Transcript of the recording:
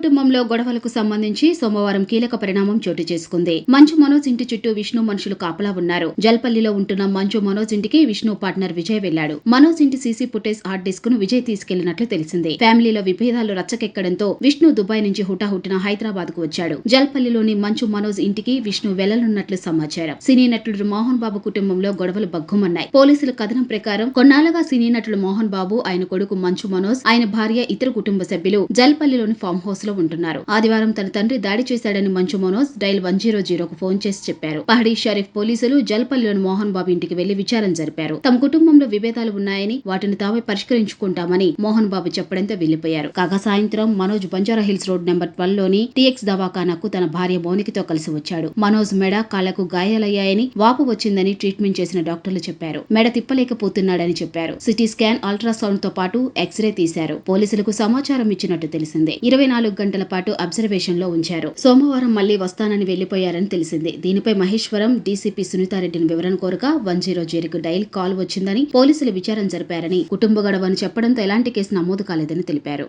కుటుంబంలో గొడవలకు సంబంధించి సోమవారం కీలక పరిణామం చోటు చేసుకుంది. మంచు మనోజ్ ఇంటి చుట్టూ విష్ణు మనుషులు కాపలా ఉన్నారు. జల్పల్లిలో ఉంటున్న మంచు మనోజ్ ఇంటికి విష్ణు పార్ట్నర్ విజయ్ వెళ్ళాడు మనోజ్ ఇంటి సీసీ ఫుటేజ్ హార్డ్ డిస్క్ను విజయ్ తీసుకెళ్ళినట్లు తెలిసింది. ఫ్యామిలీలో విభేదాలు రచ్చకెక్కడంతో విష్ణు దుబాయ్ నుంచి హుటాహుటిన హైదరాబాద్కు వచ్చాడు. జల్పల్లిలోని మంచు మనోజ్ ఇంటికి విష్ణు వెళ్ళనున్నట్లు సమాచారం. సినీ నటుడు మోహన్ బాబు కుటుంబంలో గొడవలు బగ్గుమన్నాయి పోలీసుల కథనం ప్రకారం కొన్నాళ్ళుగా సినీ నటుడు మోహన్ బాబు ఆయన కొడుకు మంచు మనోజ్ ఆయన భార్య ఇతర కుటుంబ సభ్యులు జల్పల్లిలోని ఫామ్ హౌస్లో ఉంటున్నారు. ఆదివారం తన తండ్రి దాడి చేశాడని Manchu Manoj dial one zero జీరోకు phone చేసి చెప్పారు. పహడీ షరీఫ్ పోలీసులు జల్పల్లిలోని మోహన్ బాబు ఇంటికి వెళ్ళి విచారణ జరిపారు. తమ కుటుంబంలో విభేదాలు ఉన్నాయని వాటిని తామే పరిష్కరించుకుంటామని మోహన్ బాబు చెప్పడంతో వెళ్ళిపోయారు. కాగా సాయంత్రం Manoj Banjara Hills road number ట్వెల్వ్లోని TX దవాఖానాకు తన భార్య మౌనికతో కలిసి వచ్చాడు. మనోజ్ మెడ కాళ్ళకు గాయాలయ్యాయని వాపు వచ్చిందని ట్రీట్మెంట్ చేసిన డాక్టర్లు చెప్పారు. మెడ తిప్పలేకపోతున్నాడని చెప్పారు. సిటీ స్కాన్ అల్ట్రాసౌండ్తో పాటు ఎక్స్రే తీశారు. పోలీసులకు సమాచారం ఇచ్చినట్టు తెలిసింది. ఇరవై నాలుగు గంటల పాటు అబ్జర్వేషన్లో ఉంచారు. సోమవారం మళ్ళీ వస్తానని వెళ్ళిపోయారని తెలిసింది. దీనిపై మహేశ్వరం డీసీపీ సునీతారెడ్డిని వివరణ కోరగా వన్ జీరో జీరోకు డైల్ కాల్ వచ్చిందని పోలీసులు విచారణ జరిపారని కుటుంబ గడవని చెప్పడంతో ఎలాంటి కేసు నమోదు కాలేదని తెలిపారు.